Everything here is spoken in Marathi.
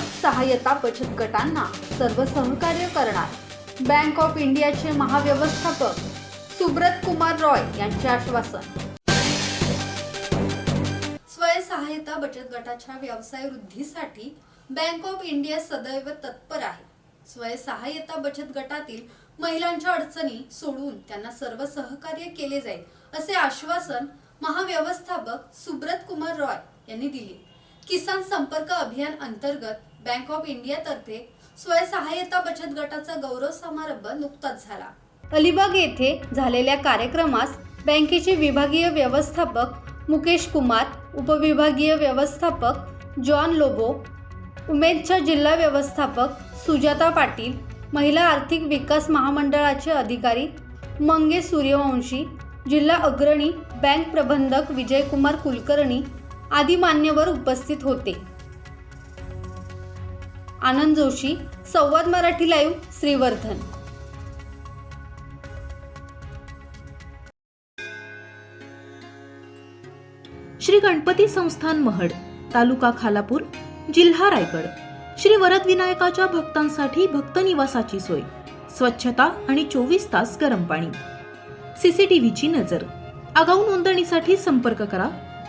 सहाय्यता बचत गटांना सर्व सहकार्य करणार. बँक ऑफ इंडियाचे महाव्यवस्थापक सुब्रत कुमार रॉय यांचे आश्वासन. स्वयंसहाय्यता बचत गटाच्या व्यवसाय वृद्धीसाठी बँक ऑफ इंडिया सदैव तत्पर आहे. स्वयंसहाय्यता बचत गटातील महिलांच्या अडचणी सोडून त्यांना सर्व सहकार्य केले जाईल असे आश्वासन महाव्यवस्थापक सुब्रत कुमार रॉय यांनी दिले. किसान संपर्क अभियान अंतर्गत बँक ऑफ इंडियातर्फे स्वयंसहाय्यता बचत गटाचा गौरव समारंभ नुकताच झाला. अलिबाग येथे झालेल्या कार्यक्रमास बँकेचे विभागीय व्यवस्थापक मुकेश कुमार उपविभागीय व्यवस्थापक जॉन लोबो उमेदच्या जिल्हा व्यवस्थापक सुजाता पाटील महिला आर्थिक विकास महामंडळाचे अधिकारी मंगे सूर्यवंशी जिल्हा अग्रणी बँक प्रबंधक विजयकुमार कुलकर्णी आदी मान्यवर उपस्थित होते. आनंद जोशी संवाद मराठी लाईव्ह श्रीवर्धन. श्री गणपती संस्थान महड तालुका खालापूर जिल्हा रायगड. श्री वरद विनायकाच्या भक्तांसाठी भक्त निवासाची सोय स्वच्छता आणि चोवीस तास गरम पाणी. सीसीटीव्हीची नजर. आगाऊ नोंदणीसाठी संपर्क करा